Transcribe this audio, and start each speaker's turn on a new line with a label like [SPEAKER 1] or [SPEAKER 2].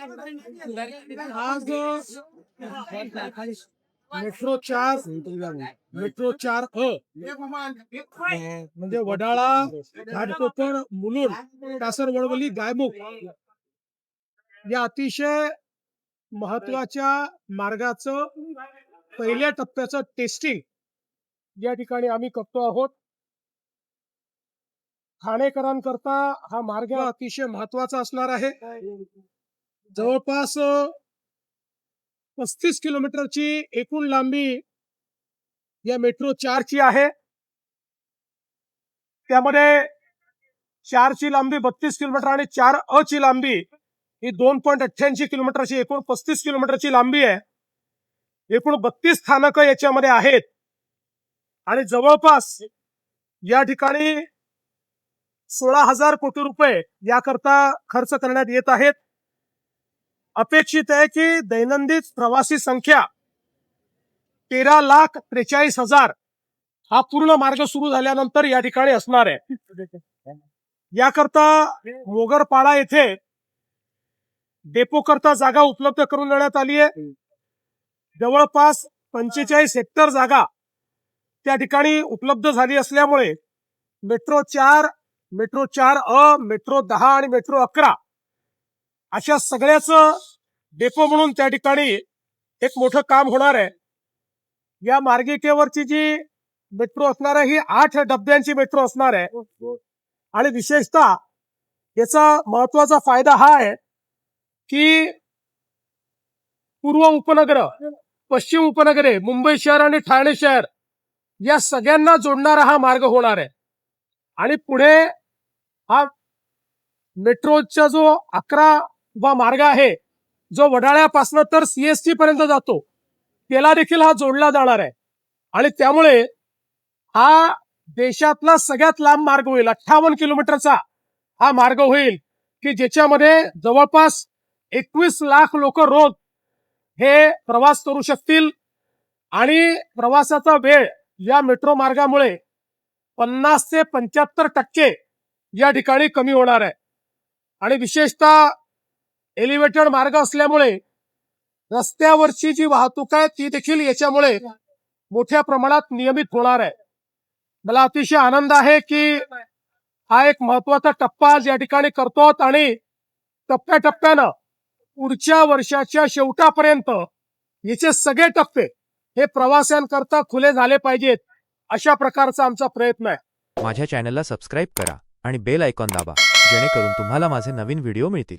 [SPEAKER 1] आज मेट्रो चार मेट्रो चार अ म्हणजे वडाळा घाटकोपर मुलुंड कासर वडवली गायमुख या अतिशय महत्त्वाच्या मार्गाचं पहिल्या टप्प्याचं टेस्टिंग या ठिकाणी आम्ही करतो आहोत ठाणेकरांकरता हा मार्ग अतिशय महत्त्वाचा असणार आहे. जवळपास पस्तीस किलोमीटरची एकूण लांबी या मेट्रो चारची आहे. त्यामध्ये चारची लांबी बत्तीस किलोमीटर आणि चार अ ची लांबी ही दोन पॉईंट अठ्ठ्याऐंशी किलोमीटरची एकूण पस्तीस किलोमीटरची लांबी आहे. एकूण बत्तीस स्थानकं याच्यामध्ये आहेत. आणि जवळपास या ठिकाणी सोळा हजार कोटी रुपये याकरता खर्च करण्यात येत आहेत. अपेक्षित आहे की दैनंदिन प्रवासी संख्या तेरा लाख त्रेचाळीस हजार हा पूर्ण मार्ग सुरू झाल्यानंतर या ठिकाणी असणार आहे. याकरता मोगरपाडा येथे डेपो करता जागा उपलब्ध करून देण्यात आली आहे. जवळपास पंचेचाळीस हेक्टर जागा त्या ठिकाणी उपलब्ध झाली असल्यामुळे मेट्रो चार मेट्रो चार अ मेट्रो दहा आणि मेट्रो अकरा अशा सगळ्याच डेपो म्हणून त्या ठिकाणी एक मोठं काम होणार आहे. या मार्गिकेवरची जी मेट्रो असणार आहे ही आठ डब्यांची मेट्रो असणार आहे. आणि विशेषतः याचा महत्त्वाचा फायदा हा आहे की पूर्व उपनगर पश्चिम उपनगरे मुंबई शहर आणि ठाणे शहर या सगळ्यांना जोडणारा हा मार्ग होणार आहे. आणि पुढे हा मेट्रोचा जो अकरा वा मार्ग आहे जो वडाळ्यापासून तर सीएसटी पर्यंत जातो त्याला देखील हा जोडला जाणार आहे. आणि त्यामुळे हा देशातला सगळ्यात लांब मार्ग होईल अठ्ठावन्न किलोमीटरचा हा मार्ग होईल की ज्याच्यामध्ये जवळपास एकवीस लाख लोक रोज हे प्रवास करू शकतील. आणि प्रवासाचा वेळ या मेट्रो मार्गामुळे पन्नास ते पंच्याहत्तर टक्के या ठिकाणी कमी होणार आहे. आणि विशेषतः एलिव्हेटेड मार्ग असल्यामुळे रस्त्यावरची जी वाहतूक आहे ती देखील याच्यामुळे मोठ्या प्रमाणात नियमित होणार आहे. मला अतिशय आनंद आहे की हा एक महत्त्वाचा टप्पा आज या ठिकाणी करतो आणि टप्प्याटप्प्यानं पुढच्या वर्षाच्या शेवटापर्यंत याचे सगळे टप्पे हे प्रवाशांकरता खुले झाले पाहिजेत अशा प्रकारचा आमचा प्रयत्न आहे.
[SPEAKER 2] माझ्या चॅनलला सबस्क्राईब करा आणि बेल आयकॉन दाबा जेणेकरून तुम्हाला माझे नवीन व्हिडिओ मिळतील.